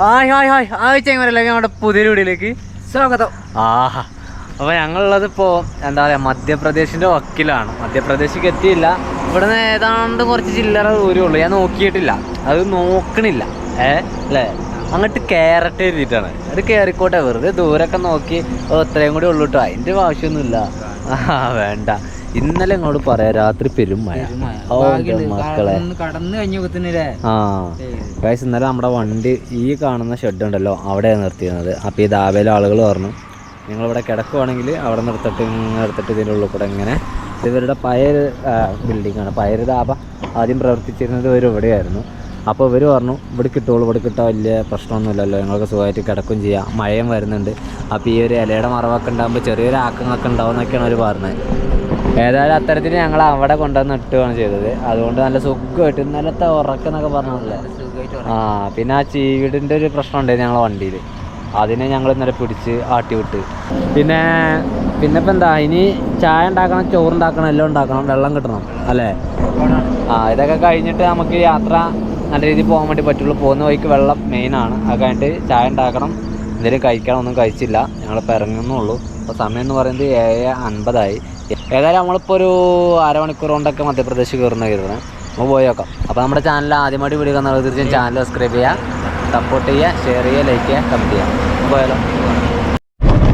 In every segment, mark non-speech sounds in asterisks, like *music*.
Hi hi hi. ചെങ്ങരല്ലേ നമ്മുടെ പുതിയ വീടിലേക്ക് സ്വാഗതം. ആഹാ. അപ്പോൾ ഞങ്ങളുള്ളത് ഇപ്പോൾ എന്താ പറയുക മധ്യപ്രദേശിന്റെ വക്കിലാണ്. മധ്യപ്രദേശിക്ക് എത്തിയില്ല. ഇവിടുന്ന് ഏതാണ്ട് കുറച്ച് ചില്ലറ ദൂരമുള്ളൂ ഞാൻ നോക്കിയിട്ടില്ല. അത് നോക്കണില്ല. ഏ അല്ലേ? അങ്ങോട്ട് കയറട്ടെ എഴുതിയിട്ടാണ്. അത് കയറിക്കോട്ടെ വെറുതെ ദൂരമൊക്കെ നോക്കി ഇത്രയും കൂടി ഉള്ളൂട്ടോ. അതിന്റെ ആവശ്യമൊന്നുമില്ല. ആ വേണ്ട. ഇന്നലെ ഇങ്ങോട്ട് പറയാ രാത്രി പെരും മഴ. മക്കളെ. ആ. ഇന്നലെ നമ്മുടെ വണ്ടി ഈ കാണുന്ന ഷെഡ് ഉണ്ടല്ലോ അവിടെയാണ് നിർത്തിയിരുന്നത്. അപ്പോൾ ഈ ദാബയിലെ ആളുകൾ പറഞ്ഞു നിങ്ങളിവിടെ കിടക്കുവാണെങ്കിൽ അവിടെ നിർത്തിട്ട് നിർത്തിട്ട് എടുത്തിട്ട് ഇതിന്റെ ഉള്ളിൽ കൂടെ ഇങ്ങനെ ഇവരുടെ പയർ ബിൽഡിംഗ് ആണ്. പയർ ദാബ ആദ്യം പ്രവർത്തിച്ചിരുന്നത് ഇവർ ഇവിടെയായിരുന്നു. അപ്പോൾ ഇവർ പറഞ്ഞു ഇവിടെ കിട്ടുള്ളൂ ഇവിടെ കിട്ടാൻ വലിയ പ്രശ്നമൊന്നുമില്ലല്ലോ. ഞങ്ങൾക്ക് സുഖമായിട്ട് കിടക്കും ചെയ്യാം. മഴയും വരുന്നുണ്ട്. അപ്പോൾ ഈ ഒരു ഇലയുടെ മറവൊക്കെ ഉണ്ടാകുമ്പോൾ ചെറിയൊരു ആക്കങ്ങളൊക്കെ ഉണ്ടാവും എന്നൊക്കെയാണ് അവർ പറഞ്ഞത്. ഏതായാലും അത്തരത്തിൽ ഞങ്ങൾ അവിടെ കൊണ്ടുവന്ന് ഇട്ടുകയാണ് ചെയ്തത്. അതുകൊണ്ട് നല്ല സുഖമായിട്ട് ഇന്നലത്തെ ഉറക്കെന്നൊക്കെ പറഞ്ഞല്ലേ ആ പിന്നെ ആ ചീവിടിന്റെ ഒരു പ്രശ്നം ഉണ്ടായിരുന്നു ഞങ്ങളെ വണ്ടിയിൽ. അതിനെ ഞങ്ങൾ ഇന്നലെ പിടിച്ച് ആട്ടി വിട്ട്. പിന്നെ പിന്നെ ഇപ്പം എന്താ ഇനി ചായ ഉണ്ടാക്കണം ചോറുണ്ടാക്കണം എല്ലാം ഉണ്ടാക്കണം വെള്ളം കിട്ടണം അല്ലേ? ആ ഇതൊക്കെ കഴിഞ്ഞിട്ട് നമുക്ക് യാത്ര നല്ല രീതിയിൽ പോകാൻ വേണ്ടി പറ്റുള്ളൂ. പോകുന്ന വഴിക്ക് വെള്ളം മെയിനാണ് അത് കഴിഞ്ഞിട്ട് ചായ ഉണ്ടാക്കണം. എന്തെങ്കിലും കഴിക്കണം ഒന്നും കഴിച്ചില്ല. ഞങ്ങളിപ്പോൾ ഇറങ്ങുന്നുള്ളൂ. അപ്പോൾ സമയം എന്ന് പറയുന്നത് ഏഴ് അൻപതായി. ഏതായാലും നമ്മളിപ്പോൾ ഒരു അരമണിക്കൂർ കൊണ്ടൊക്കെ മധ്യപ്രദേശ് കയറുന്ന കരുതുന്നത് നമുക്ക് പോയി നോക്കാം. അപ്പോൾ നമ്മുടെ ചാനൽ ആദ്യമായിട്ട് വീഡിയോ കാണുന്നത് തീർച്ചയായും ചാനൽ സബ്സ്ക്രൈബ് ചെയ്യുക സപ്പോർട്ട് ചെയ്യുക ഷെയർ ചെയ്യുക ലൈക്ക് ചെയ്യുക കമന്റ് ചെയ്യുക പോയാലോ?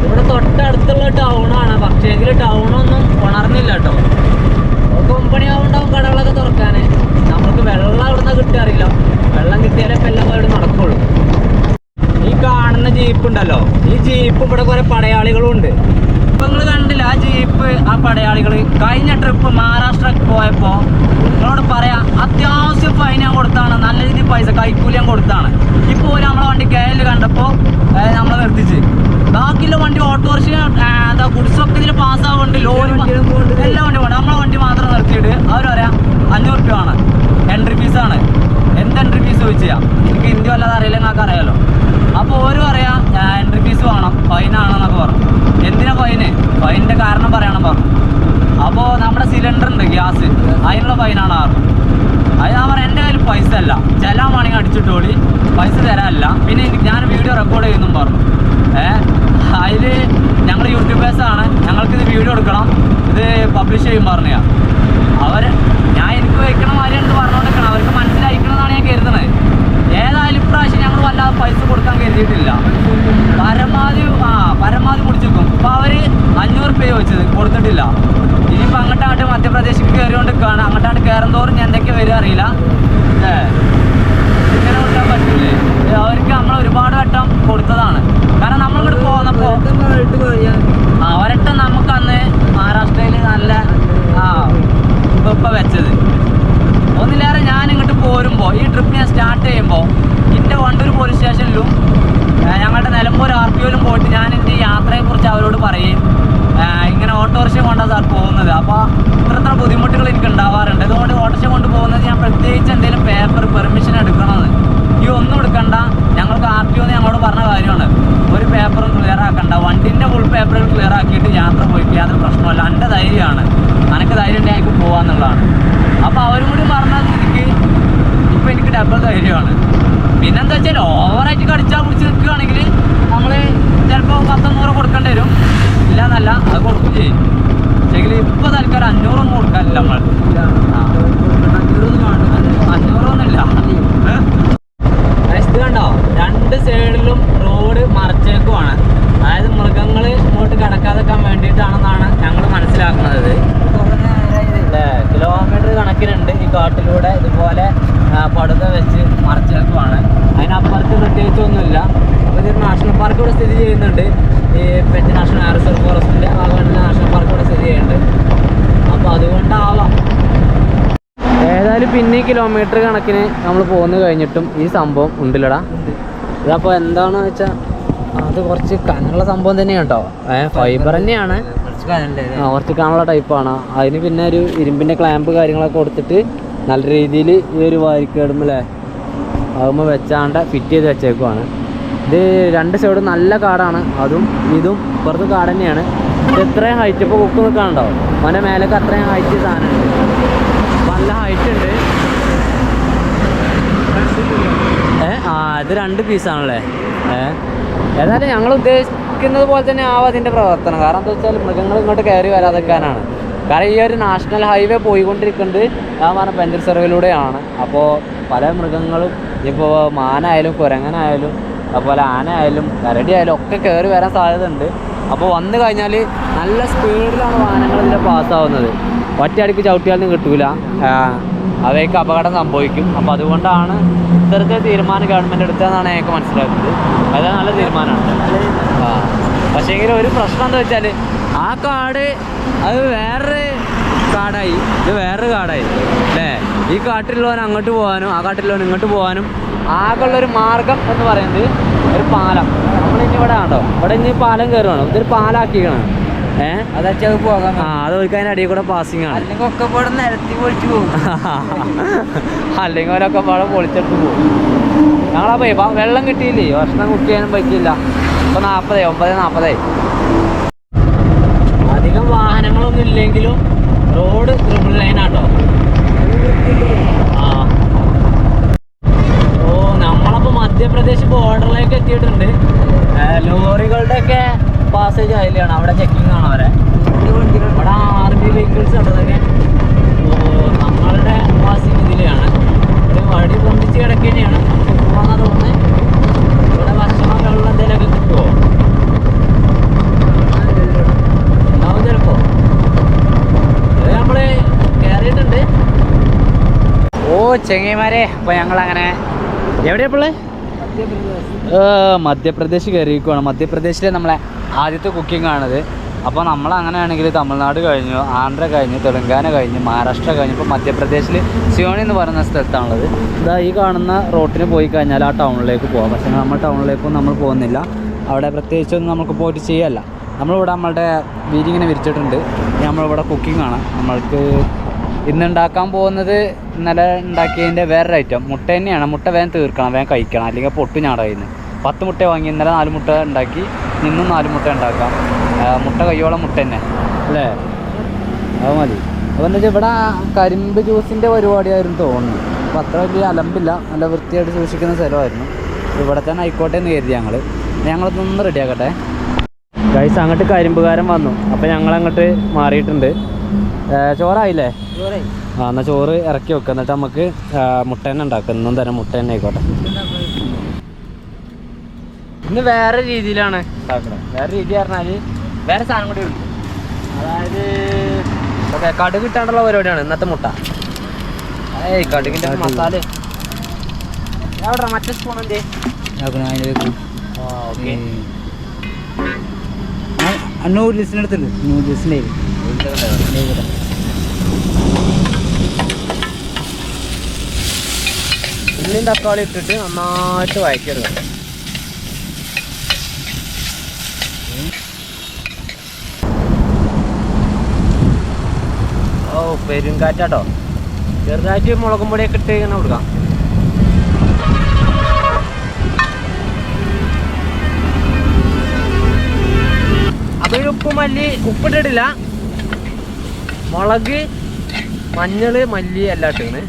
ഇവിടെ തൊട്ടടുത്തുള്ള ടൗണാണ് പക്ഷേ എങ്കിൽ ടൗണൊന്നും ഉണർന്നില്ല കേട്ടോ ഒമ്പണി ആവുണ്ടാവും കടകളൊക്കെ തുറക്കാൻ നമുക്ക് വെള്ളം അവിടുന്ന് കിട്ടാറില്ല വെള്ളം കിട്ടിയാലേ ഇപ്പം എല്ലാം ഇവിടെ നടക്കുള്ളൂ. ഈ കാണുന്ന ജീപ്പ് ഉണ്ടല്ലോ. ഈ ജീപ്പ് ഇവിടെ കുറെ പടയാളികളും ഉണ്ട്. ഇപ്പൊ നിങ്ങൾ കണ്ടില്ല ആ ജീപ്പ് ആ പടയാളികൾ കഴിഞ്ഞ ട്രിപ്പ് മഹാരാഷ്ട്ര പോയപ്പോ നിങ്ങളോട് പറയാ അത്യാവശ്യം ഫൈൻ ഞാൻ കൊടുത്താണ് നല്ല രീതിയിൽ പൈസ കൈക്കൂലി ഞാൻ കൊടുത്താണ്. ഇപ്പൊ ഒരു നമ്മളെ വണ്ടി കയലിൽ കണ്ടപ്പോ നമ്മൾ നമ്മളെ നിർത്തിച്ച്. ബാക്കിയുള്ള വണ്ടി ഓട്ടോറിക്ഷ എന്താ ഗുഡ്സൊക്കെ ഇതിൽ പാസ്സാവുന്നുണ്ട് ലോറി എല്ലാ വണ്ടി പോകണം നമ്മളെ വണ്ടി മാത്രം നിർത്തിയിട്ട് അവർ പറയാം അഞ്ഞൂറ് രൂപയാണ് ആണ് എൻട്രി ഫീസാണ് എന്ത് എൻട്രി ഫീസ് ചോദിച്ചാൽ എനിക്ക് ഹിന്ദി വല്ലാതെ അറിയില്ല നിങ്ങൾക്ക് അറിയാലോ അപ്പോൾ ഓര് പറയാ എൻട്രി ഫീസ് വേണം ഫൈനാണെന്നൊക്കെ പറഞ്ഞു. എന്തിനാ ഫൈന് ഫൈനിന്റെ കാരണം പറയണം പറഞ്ഞു. അപ്പോൾ നമ്മുടെ സിലിണ്ടർ ഉണ്ട് ഗ്യാസ്. അതിനുള്ള ഫൈനാണ് ആറ്. അത് ഞാൻ പറയാം എന്റെ കയ്യിൽ പൈസ അല്ല. ചില വേണമെങ്കിൽ അടിച്ചിട്ടോളി പൈസ തരാനല്ല. പിന്നെ എനിക്ക് ഞാൻ വീഡിയോ റെക്കോർഡ് ചെയ്യുന്നു പറഞ്ഞു. ഏഹ് അതിൽ ഞങ്ങൾ യൂട്യൂബേഴ്സാണ് ഞങ്ങൾക്കിത് വീഡിയോ എടുക്കണം. ഇത് പബ്ലിഷ് ചെയ്യും പറഞ്ഞാൽ അവർ കിലോമീറ്റർ കണക്കിന് നമ്മൾ പോന്നു കഴിഞ്ഞിട്ടും ഈ സംഭവം ഉണ്ടല്ലടാ. ഇതപ്പോൾ എന്താണെന്ന് വെച്ചാൽ അത് കുറച്ച് കനുള്ള സംഭവം തന്നെയാണ് കേട്ടോ ഏഹ് ഫൈബർ തന്നെയാണ്. കുറച്ച് കാണുള്ള ടൈപ്പാണ്. അതിന് പിന്നെ ഒരു ഇരുമ്പിന്റെ ക്ലാമ്പ് കാര്യങ്ങളൊക്കെ കൊടുത്തിട്ട് നല്ല രീതിയിൽ ഈ ഒരു വാരിക്കേടുമ്പല്ലേ ആകുമ്പോൾ വെച്ചാണ്ട് ഫിറ്റ് ചെയ്ത് വെച്ചേക്കുവാണ്. ഇത് രണ്ട് സൈഡും നല്ല കാടാണ്. അതും ഇതും ഇപ്പുറത്ത് കാട് തന്നെയാണ്. ഇത് ഇത്രയും ഹൈറ്റ് ഇപ്പോൾ കുക്ക് നിൽക്കാനുണ്ടോ? അവന്റെ മേലേക്ക് അത്രയും ഹൈറ്റ് സാധനമുണ്ട് നല്ല ഹൈറ്റ് ഉണ്ട് ഏ ആ ഇത് രണ്ട് പീസാണല്ലേ ഏതായാലും ഞങ്ങൾ ഉദ്ദേശിക്കുന്നത് പോലെ തന്നെ ആവും അതിന്റെ പ്രവർത്തനം. കാരണം എന്താ വെച്ചാൽ മൃഗങ്ങൾ ഇങ്ങോട്ട് കയറി വരാതെക്കാനാണ് കാരണം ഈ ഒരു നാഷണൽ ഹൈവേ പോയിക്കൊണ്ടിരിക്കുന്നത് ഞാൻ പറഞ്ഞ പെൻസിൽ സർവേയിലൂടെയാണ് അപ്പോൾ പല മൃഗങ്ങളും ഇപ്പോൾ മാനായാലും കുരങ്ങനായാലും അതുപോലെ ആനയായാലും കരടിയായാലും ഒക്കെ കയറി വരാൻ സാധ്യത ഉണ്ട് അപ്പോൾ വന്നു കഴിഞ്ഞാൽ നല്ല സ്പീഡിലാണ് വാഹനങ്ങൾ ഇതിൽ പാസ്സാവുന്നത് ഒറ്റയടിക്ക് ചവിട്ടിയാലൊന്നും കിട്ടൂല. അവയ്ക്ക് അപകടം സംഭവിക്കും. അപ്പോൾ അതുകൊണ്ടാണ് ഇത്തരത്തിൽ തീരുമാനം ഗവൺമെന്റ് എടുത്തതെന്നാണ് ഞങ്ങൾക്ക് മനസ്സിലാക്കുന്നത്. അത് നല്ല തീരുമാനമാണ്. പക്ഷേങ്കിൽ ഒരു പ്രശ്നം എന്താ വെച്ചാൽ ആ കാട് അത് വേറൊരു കാടായി. ഇത് വേറൊരു കാടായി. അല്ലേ? ഈ കാട്ടിലുള്ളവൻ അങ്ങോട്ട് പോകാനും ആ കാട്ടിലുള്ളവൻ ഇങ്ങോട്ട് പോകാനും ആകെയുള്ളൊരു മാർഗം എന്ന് പറയുന്നത് ഒരു പാലം. നമ്മളിനി ഇവിടെ ആണ്ടോ ഇവിടെ ഇനി പാലം കയറുവാണ്? ഇതൊരു പാലാക്കിക്കണം ഏഹ് ആ അത് ഒരിക്കൽ അതിന്റെ അടിയിൽ കൂടെ പാസിംഗ് ആണ്. അല്ലെങ്കിൽ *laughs* അവരൊക്കെ പാടെ പൊളിച്ചെടുത്ത് പോകും. ഞങ്ങളപ്പോ വെള്ളം കിട്ടിയില്ലേ? ഭക്ഷണം കുക്ക് ചെയ്യാനും പറ്റിയില്ല. ഇപ്പൊ നാപ്പതേ ഒമ്പത് നാപ്പതേ അധികം വാഹനങ്ങളൊന്നും ഇല്ലെങ്കിലും റോഡ് ട്രിപ്പിൾ ലൈൻ ആട്ടോ. ആ. ഓ നമ്മളപ്പോ മധ്യപ്രദേശ് ബോർഡറിലേക്ക് എത്തിയിട്ടുണ്ട്. ലോറികളുടെ ഒക്കെ പാസേജ് അതിലാണ് അവിടെ ചെക്കിംഗ് ആണ് അവരെ. ഇവിടെ ആർമി വെഹിക്കിൾസ് ഉണ്ടതൊക്കെ നമ്മളുടെ പാസിംഗ് ഇതിലാണ്. ഇത് വഴി പൊന്തിച്ച് കിടക്കുകയാണ് പോകാന്നാ തോന്നുന്നത് ഇവിടെ ഭക്ഷണം വെള്ളം എന്തെങ്കിലുമൊക്കെ കിട്ടുമോ ഉണ്ടാവും ചിലപ്പോ. ഇത് കയറിയിട്ടുണ്ട് ഓ ചെങ്ങൈമാരെ ഞങ്ങൾ അങ്ങനെ എവിടെയാ പിള്ളേ മധ്യപ്രദേശ്? കയറിയിരിക്കുവാണ്. മധ്യപ്രദേശിലെ നമ്മളെ ആദ്യത്തെ കുക്കിംഗ് ആണത്. അപ്പോൾ നമ്മൾ അങ്ങനെയാണെങ്കിൽ തമിഴ്നാട് കഴിഞ്ഞു ആന്ധ്ര കഴിഞ്ഞു തെലുങ്കാന കഴിഞ്ഞു മഹാരാഷ്ട്ര കഴിഞ്ഞു. ഇപ്പോൾ മധ്യപ്രദേശിൽ സിയോണി എന്ന് പറയുന്ന സ്ഥലത്താണുള്ളത്. ഇതാ ഈ കാണുന്ന റോട്ടിന് പോയി കഴിഞ്ഞാൽ ആ ടൗണിലേക്ക് പോകാം പക്ഷേ നമ്മൾ ടൗണിലേക്കൊന്നും നമ്മൾ പോകുന്നില്ല. അവിടെ പ്രത്യേകിച്ചൊന്നും നമുക്ക് പോയിട്ട് ചെയ്യല്ല. നമ്മളിവിടെ നമ്മളുടെ വീടിങ്ങനെ വിരിച്ചിട്ടുണ്ട്. നമ്മളിവിടെ കുക്കിംഗ് ആണ്. നമ്മൾക്ക് ഇന്ന് ഉണ്ടാക്കാൻ പോകുന്നത് ഇന്നലെ ഉണ്ടാക്കിയതിന്റെ വേറൊരു ഐറ്റം മുട്ട തന്നെയാണ്. മുട്ട വേഗം തീർക്കണം വേഗം കഴിക്കണം. അല്ലെങ്കിൽ പൊട്ടു ഞാടായിരുന്നു പത്ത് മുട്ട വാങ്ങി ഇന്നലെ നാല് മുട്ട ഉണ്ടാക്കി. ഇന്നും നാല് മുട്ട ഉണ്ടാക്കാം. മുട്ട കയ്യോളം മുട്ട തന്നെ. അല്ലേ? അത് മതി. അപ്പോൾ എന്താ വെച്ചാൽ ഇവിടെ കരിമ്പ് ജ്യൂസിന്റെ പരിപാടിയായിരുന്നു തോന്നുന്നു. അപ്പോൾ അത്ര വലിയ അലമ്പില്ല. നല്ല വൃത്തിയായിട്ട് സൂക്ഷിക്കുന്ന സ്ഥലമായിരുന്നു. ഇവിടെ തന്നെ ആയിക്കോട്ടെ എന്ന് കരുതി ഞങ്ങൾ ഞങ്ങളതൊന്ന് റെഡിയാക്കട്ടെ ഗൈസ് അങ്ങോട്ട് കരിമ്പുകാരൻ വന്നു. അപ്പോൾ ഞങ്ങളങ്ങോട്ട് മാറിയിട്ടുണ്ട്. ചോറായില്ലേ? ആ എന്നാൽ ചോറ് ഇറക്കി വെക്കുക എന്നിട്ട് നമുക്ക് മുട്ട തന്നെ ഉണ്ടാക്കാം. ഇന്നും തന്നെ മുട്ട തന്നെ ആയിക്കോട്ടെ. ഇന്ന് വേറെ രീതിയിലാണ് വേറെ രീതി പറഞ്ഞാൽ വേറെ സാധനം കൂടി ഉണ്ട്. അതായത് ഓക്കെ കടുക് കിട്ടാണ്ടുള്ള പരിപാടിയാണ് ഇന്നത്തെ മുട്ട. ഏയ് കടുകിന്റെ മസാല. എവിടെ മറ്റേ സ്പൂൺ എന്തേ? ആ ഓക്കെ. നൂഡിൽസിനടുത്തുണ്ട് നൂഡിൽസിന്റെ ഉള്ളിയും തക്കാളി ഇട്ടിട്ട് നന്നായിട്ട് വഴക്കിയെടുക്കണം ഓ പെരുങ്കാറ്റാട്ടോ. ചെറുതായിട്ട് മുളകും പൊടിയൊക്കെ ഇട്ട് ഇങ്ങനെ കൊടുക്കാം. അപ്പൊ ഇതിൽ ഉപ്പ് മല്ലി ഉപ്പിട്ടിട്ടില്ല. മുളക് മഞ്ഞൾ മല്ലി എല്ലാം ഇട്ടിങ്ങനെ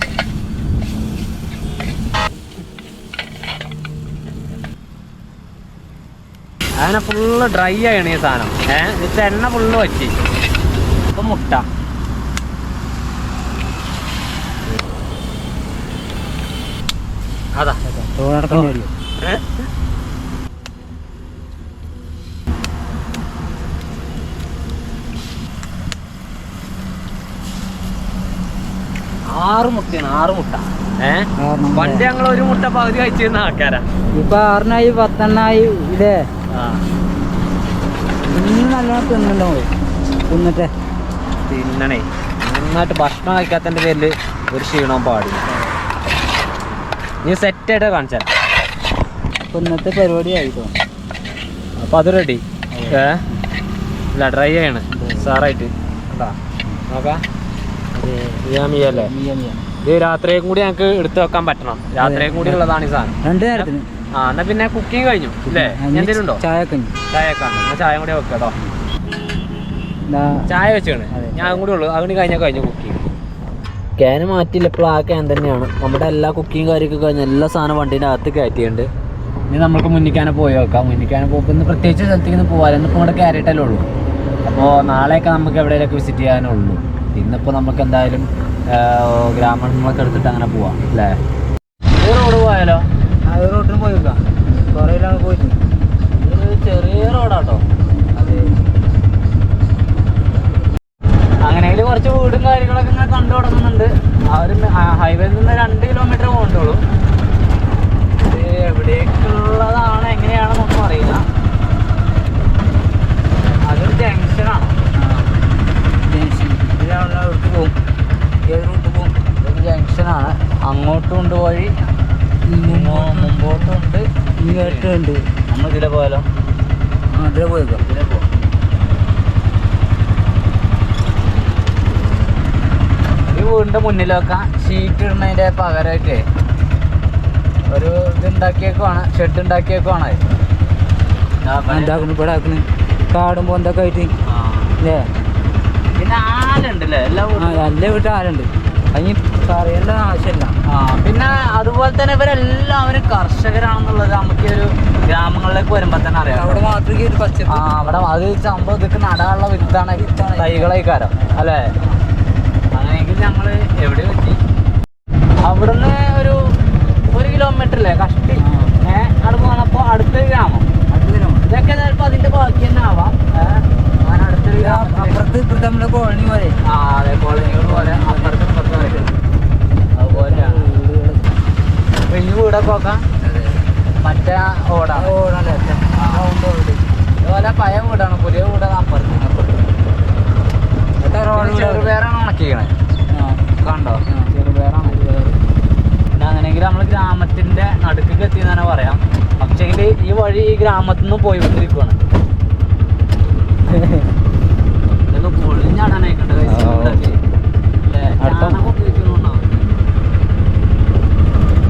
അങ്ങനെ ഫുള്ള് ഡ്രൈ ആയാണ് ഈ സാധനം. ഏഹ് എന്നിട്ട് എണ്ണ ഫുള്ള് വറ്റി. അപ്പൊ മുട്ട. അതാ? ആറ് മുട്ടയാണ് ആറ് മുട്ട. ഏഹ് പണ്ട് ഞങ്ങൾ ഒരു മുട്ട പകുതി കഴിച്ചിരുന്ന ആൾക്കാരാ. ഇപ്പൊ ആറിനായി പത്തെണ്ണായി ഇല്ലേ? ഇന്ന് നല്ലോണം തിന്നുണ്ടോ തിന്നിട്ടെ. തിന്നണേ. നന്നായിട്ട് ഭക്ഷണം കഴിക്കാത്തതിന്റെ പേരിൽ ഒരു ക്ഷീണവും പാടില്ല. നീ സെറ്റായിട്ട് കാണിച്ചാൽ ഇപ്പൊ ഇന്നത്തെ പരിപാടി ആയിട്ടോ അപ്പൊ അത് റെഡി ഏ? ഇല്ല ഡ്രൈ ആണ്. സാറായിട്ട് കണ്ടാ? നോക്കാം. ഇത് രാത്രിയും കൂടി ഞങ്ങൾക്ക് എടുത്തു വെക്കാൻ പറ്റണം. രാത്രിയും കൂടി ഉള്ളതാണ് ഈ സാധനം. രണ്ടു നേരത്തിന്. ആ എന്നാ പിന്നെ കുക്കിംഗ് കഴിഞ്ഞു എന്തേലുണ്ടോ എന്തെങ്കിലും ഉണ്ടോ? ചായ കഞ്ഞി ചായ ചായ കൂടി വെക്കാട്ടോ ദാ ചായ വെച്ചാണ്. ഞാൻ അതും കൂടി ഉള്ളു. അതുകൊണ്ട് കഴിഞ്ഞാൽ കഴിഞ്ഞു കുക്കിംഗ് ക്യാന് മാറ്റിയില്ല ഇപ്പോൾ ആ ക്യാൻ തന്നെയാണ്. നമ്മുടെ എല്ലാ കുക്കിംഗ് കാര്യമൊക്കെ കഴിഞ്ഞ എല്ലാ സാധനം വണ്ടീന്റെ അകത്ത് കയറ്റിയുണ്ട് ഇനി നമ്മൾക്ക് മുന്നിക്കാനെ പോയി വെക്കാം. മുന്നിക്കാനെ പോകുമ്പോൾ ഇന്ന് പ്രത്യേകിച്ച് സ്ഥലത്തേക്ക് പോകാൻ ഇന്നിപ്പോൾ ഇവിടെ കയറിയിട്ടല്ലേ ഉള്ളൂ. അപ്പോൾ നാളെയൊക്കെ നമുക്ക് എവിടെയൊക്കെ വിസിറ്റ് ചെയ്യാനുള്ളൂ ഇന്നിപ്പോൾ നമുക്ക് എന്തായാലും ഗ്രാമങ്ങളൊക്കെ എടുത്തിട്ട് അങ്ങനെ പോവാം അല്ലേ? ഈ റോഡ് പോയാലോ? അത് റോഡിന് പോയി നോക്കാം കുറേ ഇല്ലാതെ പോയിട്ട് ചെറിയ റോഡാട്ടോ അങ്ങനെ അങ്ങനെയെങ്കിൽ കുറച്ച് വീടും കാര്യങ്ങളൊക്കെ ഇങ്ങനെ കണ്ടു തുടങ്ങുന്നുണ്ട്. ആ ഒരു ഹൈവേയിൽ നിന്ന് രണ്ട് കിലോമീറ്റർ പോകണ്ടുള്ളൂ ഇത് എവിടേക്കുള്ളതാണ് എങ്ങനെയാണെന്നൊന്നും അറിയില്ല. അതൊരു ജംഗ്ഷനാണ് അവിടേക്ക് പോകും. ഏത് റൂട്ട് പോകും? ഇതൊരു ജംഗ്ഷനാണ് അങ്ങോട്ടും ഉണ്ട് വഴി. മുമ്പോട്ടും ഉണ്ട്. ഇങ്ങോട്ടുണ്ട് നമ്മൾ ഇതിലെ പോയാലോ? ആ അതിലെ പോയേക്കാം. ഇതിലെ പോകാം ഈ വീടിന്റെ മുന്നിലൊക്കെ ഷീറ്റ് ഇടുന്നതിന്റെ പകരമായിട്ട് ഒരു ഇത് ഉണ്ടാക്കിയേക്കുവാണ്. ഷെഡ് ഉണ്ടാക്കിയേക്കുവാണ് എന്താക്കുന്നു ഇവിടെ കാടും പൊന്തൊക്കെ ആയിട്ട്? അല്ലേ പിന്നെ ആലുണ്ടല്ലേ? എല്ലാ ആ വീട്ടിലും? നല്ല വീട്ടിൽ ആരുണ്ട് അതിന് പറയേണ്ട ആവശ്യമില്ല. ആ പിന്നെ അതുപോലെ തന്നെ ഇവരെല്ലാവരും കർഷകരാണെന്നുള്ളത് നമുക്ക് ഒരു ഗ്രാമങ്ങളിലേക്ക് വരുമ്പോ തന്നെ അറിയാം അവിടെ മാത്രമേ ഒരു പച്ച ആ അവിടെ അത് സംഭവം ഇതൊക്കെ നടാനുള്ള വിത്താണ് തൈകളേക്കാരം അല്ലേ? അങ്ങനെയെങ്കിൽ ഞങ്ങൾ എവിടെ എത്തി അവിടുന്ന് ഒരു ഒരു കിലോമീറ്റർ അല്ലേ കഷ്ടി. ഏഹ് അവിടെ ഗ്രാമം. അടുത്ത ഗ്രാമം. ഇതൊക്കെ ചിലപ്പോ അതിന്റെ ബാക്കി തന്നെ ആവാം. അപ്പുറത്ത് ഇപ്പുറത്ത് നമ്മുടെ കോളനി പോലെ. ആ അതെ കോളനികൾ പോലെ. അപ്പുറത്തും ഇപ്പുറത്തുമായിട്ട് അതുപോലെയാണ് ഈ വീടൊക്കെ നോക്കാം? മറ്റേ ഓടാണ് ഓടാണ് അതുപോലെ പഴയ വീടാണ്. പുതിയ വീടാണ് അപ്പുറത്ത്. അപ്പുറത്ത് ചെറുപയറാണ് ഉണക്കിക്കണേ. കണ്ടോ? ചെറുപേരാണ് അങ്ങനെയെങ്കിൽ നമ്മൾ ഗ്രാമത്തിന്റെ നടുക്കൊക്കെ എത്തി തന്നെ പറയാം. പക്ഷേങ്കിൽ ഈ വഴി ഈ ഗ്രാമത്തിൽ നിന്ന് പോയിക്കൊണ്ടിരിക്കുവാണ് ഇതൊക്കെ *laughs* പൊളിഞ്ഞാടാനായിട്ടുണ്ട് guys, ആ, അല്ലേ? അടുത്ത- ചാണകം ഉപയോഗിക്കുന്നതുകൊണ്ടാവും.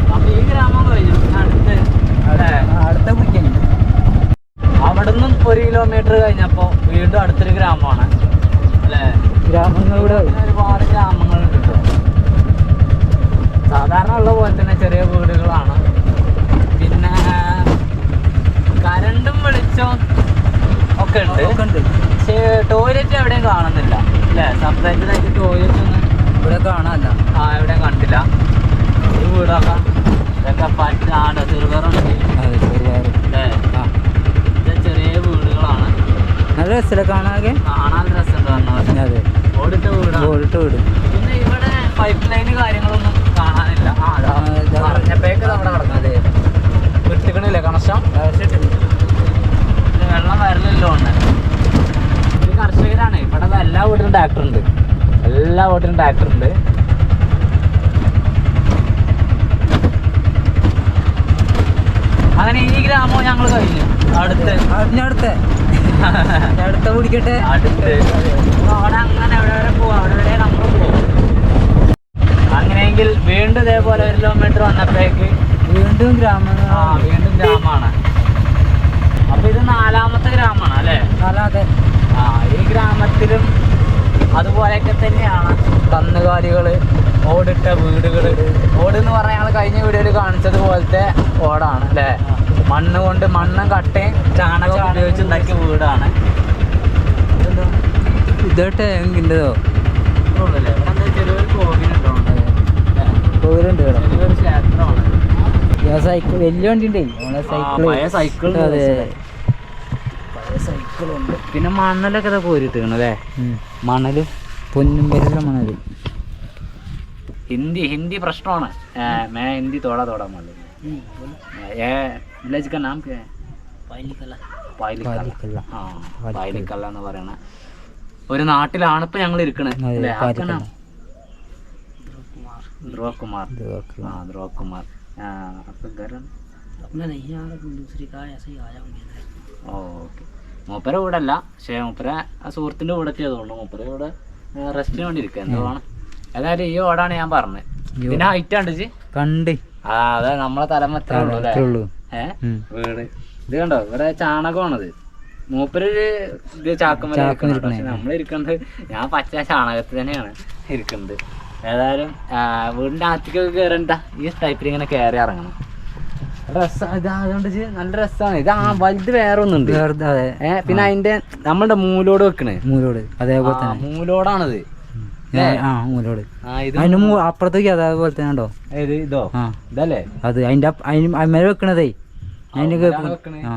അപ്പൊ ഈ ഗ്രാമം കഴിഞ്ഞു പിന്നെ അടുത്ത കുടിക്കാൻ അവിടെ നിന്നും ഒരു കിലോമീറ്റർ കഴിഞ്ഞപ്പോ വീണ്ടും അടുത്തൊരു ഗ്രാമമാണ്. അല്ലേ? ഗ്രാമങ്ങളിലൂടെ ഒരുപാട് ഗ്രാമങ്ങളുണ്ട് കേട്ടോ സാധാരണ ഉള്ള പോലെ തന്നെ ചെറിയ വീടുകളാണ്. പിന്നെ കരണ്ടും വെളിച്ചവും ഒക്കെ ഉണ്ട്. പക്ഷേ ടോയ്ലറ്റ് എവിടെയും കാണുന്നില്ല. അല്ലേ? സംസാരിച്ചതായിട്ട് ടോയ്ലറ്റ് ഒന്നും ഇവിടെ കാണാനല്ല. ആ എവിടെയും കണ്ടില്ല. ഈ വീടൊക്കെ. ഇതൊക്കെ പറ്റാണ്ട് ചെറുപേറുണ്ട് അതെ ചെറുപയർ അല്ലേ? ആ. ഇത് ചെറിയ വീടുകളാണ്. നല്ല രസമില്ല കാണാൻ കാണാൻ രസമുണ്ട് പറഞ്ഞ അതെ. ഓടിട്ട വീടാണ്. ഓടിട്ട് വീട്. പിന്നെ ഇവിടെ പൈപ്പ് ലൈന് കാര്യങ്ങളൊന്നും കാണാനില്ല. ആ. പറഞ്ഞപ്പോഴേക്ക് നമ്മുടെ കിടക്കുന്നത് വിട്ടിക്കണില്ലേ കണക്ഷൻ? വെള്ളം വരലല്ലോ ഉണ്ട് കർഷകരാണ്. ഇവിടെ എല്ലാ വീട്ടിലും ട്രാക്ടർ ഉണ്ട്. എല്ലാ വീട്ടിലും ട്രാക്ടർ ഉണ്ട്. അങ്ങനെ ഈ ഗ്രാമം ഞങ്ങൾ കഴിഞ്ഞു. അടുത്ത്. അടുത്ത്. അടുത്ത കുടിക്കട്ടെ അടുത്ത്. അവിടെ അങ്ങനെ എവിടെ വരെ പോവാം? അവിടെ വരെ നമ്മൾ പോവും. അങ്ങനെയെങ്കിൽ വീണ്ടും ഇതേപോലെ ഒരു കിലോമീറ്റർ വന്നപ്പോഴേക്ക് വീണ്ടും ഗ്രാമം. ആ വീണ്ടും ഗ്രാമമാണ്. അപ്പൊ ഇത് നാലാമത്തെ ഗ്രാമമാണ് അല്ലേ? നാലാമത്തെ ആ ഈ ഗ്രാമത്തിലും അതുപോലെയൊക്കെ തന്നെയാണ് കന്നുകാലികൾ ഓടിട്ട വീടുകൾ. ഓട് എന്ന് പറഞ്ഞാൽ ഞങ്ങൾ കഴിഞ്ഞ വീഡിയോയിൽ കാണിച്ചത് പോലത്തെ ഓടാണ് അല്ലേ? മണ്ണ് കൊണ്ട് മണ്ണും കട്ടയും ചാണകം ഉപയോഗിച്ച്. ഉണ്ടാക്കിയ വീടാണ് ഇത് ടാങ്കിന്റെതോ? ചെറിയൊരു കോവിലുണ്ടോ കോവിലുണ്ട് ക്ഷേത്രമാണ്. സൈക്കിൾ വലിയ വണ്ടി ഉണ്ട്. സൈക്കിൾ സൈക്കിൾ അതെ പിന്നെ മണലൊക്കെ ഇതൊക്കെ പോരിട്ടിക്കണം അല്ലേ? മണൽ. പൊന്നും പേരുള്ള മണൽ. ഹിന്ദി ഹിന്ദി പ്രശ്നമാണ്. മേ ഹിന്ദി തോടാ തോടാ മണൽ ഏ വില്ലേജ് എന്ന് പറയണ. ഒരു നാട്ടിലാണ് ഇപ്പൊ ഞങ്ങൾ ഇരിക്കണത് ധ്രുവകുമാർ ധ്രുവകുമാർ പായിലിക്കല്ല. നാം? ധ്രുവ കുമാർ यार दूसरी का ऐसे ही അപ്പൊ ഗരം ഓക്കെ മൂപ്പര ഇവിടെ അല്ല പക്ഷേ മൂപ്പര ആ സുഹൃത്തിന്റെ കൂടെ എത്തിയതുകൊണ്ട് മൂപ്പര ഇവിടെ റെസ്റ്റിന് വേണ്ടി ഇരിക്കുക എന്തുവാണ് ഏതായാലും ഈ ഓടാണ് ഞാൻ പറഞ്ഞത്. ഇതിന് ഹൈറ്റ് ഉണ്ട് കണ്ടി കണ്ട്. ആ അതെ നമ്മളെ തലമത്രേ ഉള്ളൂ അല്ലേ? ഉള്ളൂ. ഏ. വീട്. ഇത് കണ്ടോ? ഇവിടെ ചാണകമാണത്. മൂപ്പരൊരു ഇത് ഇരിക്കണേ. നമ്മൾ ഇരിക്കുന്നത് ഞാൻ പച്ച ചാണകത്തിൽ തന്നെയാണ് ഇരിക്കുന്നത് ഏതായാലും വീടിന്റെ വീടിന്റെ അകത്തേക്കൊക്കെ കയറണ്ട ഈ ടൈപ്പിൽ ഇങ്ങനെ കയറി ഇറങ്ങണം. രസം നല്ല രസമാണ് ഇത് ആ വലുത് വേറെ ഒന്നുണ്ട്. അതെ. ഏ പിന്നെ അതിന്റെ നമ്മളുടെ മൂലോട് വെക്കണേ. മൂലോട് അതേപോലെ തന്നെ. മൂലോടാണത്. ആ മൂലോട്. അപ്പുറത്തേക്ക് അതേപോലെ തന്നെ ഉണ്ടോ? ഇതോ ഇതല്ലേ? അത് അതിന്റെ അതിന്മേലെ വെക്കണതേ. അതിന്റെ. ആ.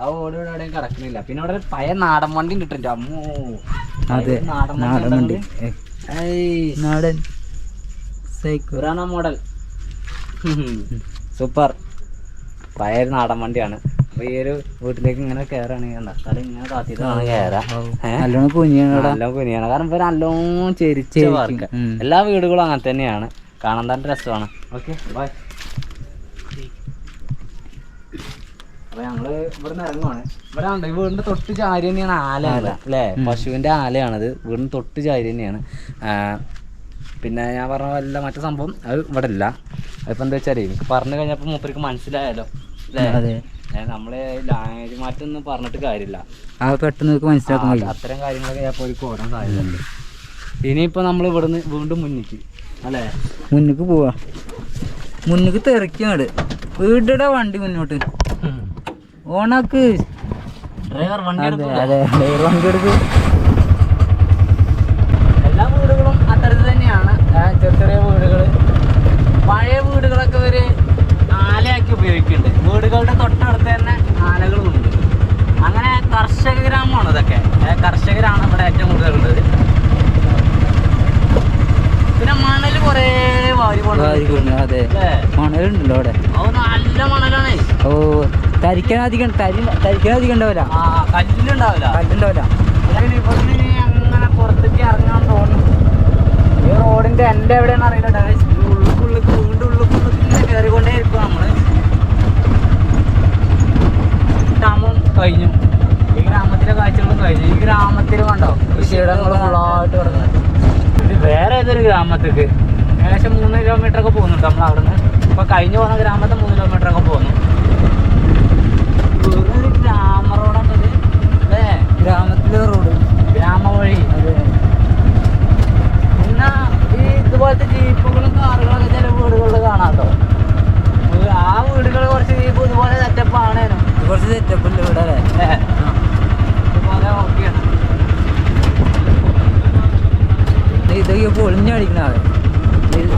ആ ഓട് ഇവിടെ കിടക്കണില്ല. പിന്നെ അവിടെ പയ പഴയ നാടൻ വണ്ടി ഉണ്ട് അമ്മൂ അമ്മോ അതെ നാടൻ വണ്ടി നാടൻ. സൈക്കിൾ പുരാണ മോഡൽ. സൂപ്പർ. പഴയ നാടൻ വണ്ടിയാണ്. അപ്പൊ ഈ ഒരു വീട്ടിലേക്ക് ഇങ്ങനെ കയറാണെങ്കിൽ കുഞ്ഞിയാണ് ഇങ്ങനെ കയറാ? നല്ലോണം കാരണം ഇപ്പൊ നല്ലോണം ചെരിച്ച. വാർക്ക. എല്ലാ വീടുകളും അങ്ങനെ തന്നെയാണ്. കാണാൻ തന്നെ രസമാണ്. Okay bye. അപ്പൊ ഞങ്ങൾ ഇവിടുന്ന് ഇറങ്ങുവാണ്. ഇവിടെ ഉണ്ട് ഈ വീടിന്റെ തൊട്ട് ചാരി തന്നെയാണ് ആല അല്ലേ? പശുവിന്റെ ആലയാണത്. വീടിന് തൊട്ട് ചാരി തന്നെയാണ്. പിന്നെ ഞാൻ പറഞ്ഞ വല്ല മറ്റു സംഭവം അത് ഇവിടെ ഇല്ല അതിപ്പോ എന്താ വെച്ചാൽ എനിക്ക് പറഞ്ഞു കഴിഞ്ഞപ്പോ മൂപ്പർക്ക് മനസ്സിലായാലോ അല്ലേ? നമ്മൾ ലാംഗ്വേജ് മാറ്റം ഒന്നും പറഞ്ഞിട്ട് കാര്യമില്ല. ആ പെട്ടെന്ന് നിങ്ങൾക്ക് മനസ്സിലാക്കാൻ അത്തരം കാര്യങ്ങളൊക്കെ ചിലപ്പോൾ ഒരു ഓടാൻ സാധ്യതയുണ്ട്. ഇനിയിപ്പോ നമ്മൾ ഇവിടുന്ന് വീണ്ടും മുന്നിക്ക് അല്ലേ? മുന്നിക്ക് പോവാ. മുന്നിക്ക് തെറിക്കാട് വീടിടെ വണ്ടി മുന്നോട്ട്. ഓണാക്ക്. ഡ്രൈവർ വണ്ടി. അതെ ഡ്രൈവർ വണ്ടി എടുക്കും എല്ലാ വീടുകളും അത്തരത്തിൽ തന്നെയാണ് ആ, ചെറിയ ചെറിയ വീടുകൾ പഴയ വീടുകളൊക്കെ ഒരു ആലയാക്കി ഉപയോഗിക്കുന്നുണ്ട് വീടുകളുടെ തൊട്ടടുത്ത് തന്നെ ആലകളുമുണ്ട് അങ്ങനെ കർഷക ഗ്രാമമാണ് ഇതൊക്കെ കർഷകരാണ് ഇവിടെ ഏറ്റവും കൂടുതലുള്ളത് പിന്നെ മണൽ കുറേ വാരി. അതെ? മണലുണ്ടല്ലോ അവിടെ. നല്ല മണലാണ്. ഓ തരിക്കാൻ അധികം തരി തരിക്കാൻ അധികം ഉണ്ടാവില്ല? ആ കല്ലുണ്ടാവില്ല കല്ലുണ്ടാവില്ല അങ്ങനെ പുറത്തേക്ക് ഇറങ്ങാൻ തോന്നുന്നു ഈ റോഡിന്റെ എന്റെ എവിടെയാണ് അറിയില്ല ഉള്ളിക്കുള്ളിൽ വീണ്ടും ഉള്ളിക്കുള്ളിൽ കയറിക്കൊണ്ടേ ഇരിക്കും നമ്മൾ. ഗ്രാമം കഴിഞ്ഞു. ഗ്രാമത്തിലെ കാഴ്ചകളും കഴിഞ്ഞു ഈ ഗ്രാമത്തിൽ കണ്ടോ? കൃഷിയിടങ്ങളും ഉള്ളതായിട്ട് കിടക്കുന്നത് ഇത് വേറെ ഏതൊരു ഗ്രാമത്തേക്ക്? ഏകദേശം മൂന്ന് കിലോമീറ്റർ ഒക്കെ പോകുന്നുണ്ട് നമ്മൾ അവിടുന്ന്. ഇപ്പൊ കഴിഞ്ഞു പോകുന്ന ഗ്രാമത്തെ മൂന്ന് കിലോമീറ്റർ ഒക്കെ പോകുന്നു. വെറൊരു ഗ്രാമ റോഡാണ് അല്ലേ? ഗ്രാമത്തിലെ റോഡ് ഗ്രാമ വഴി. എന്നാ ഈ ഇതുപോലത്തെ ജീപ്പുകളും കാറുകളൊക്കെ ചില വീടുകളിൽ കാണാട്ടോ. ആ വീടുകൾ കുറച്ച് ജീപ്പ് ഇതുപോലെ സെറ്റപ്പ് ആണേനും കുറച്ച് സെറ്റപ്പ് ഉണ്ട് ഇവിടെ? അല്ലേ അല്ലേ ഇതുപോലെ ഓക്കെയാണ് ഇത് ഇതൊക്കെ പൊളിഞ്ഞടിക്കണ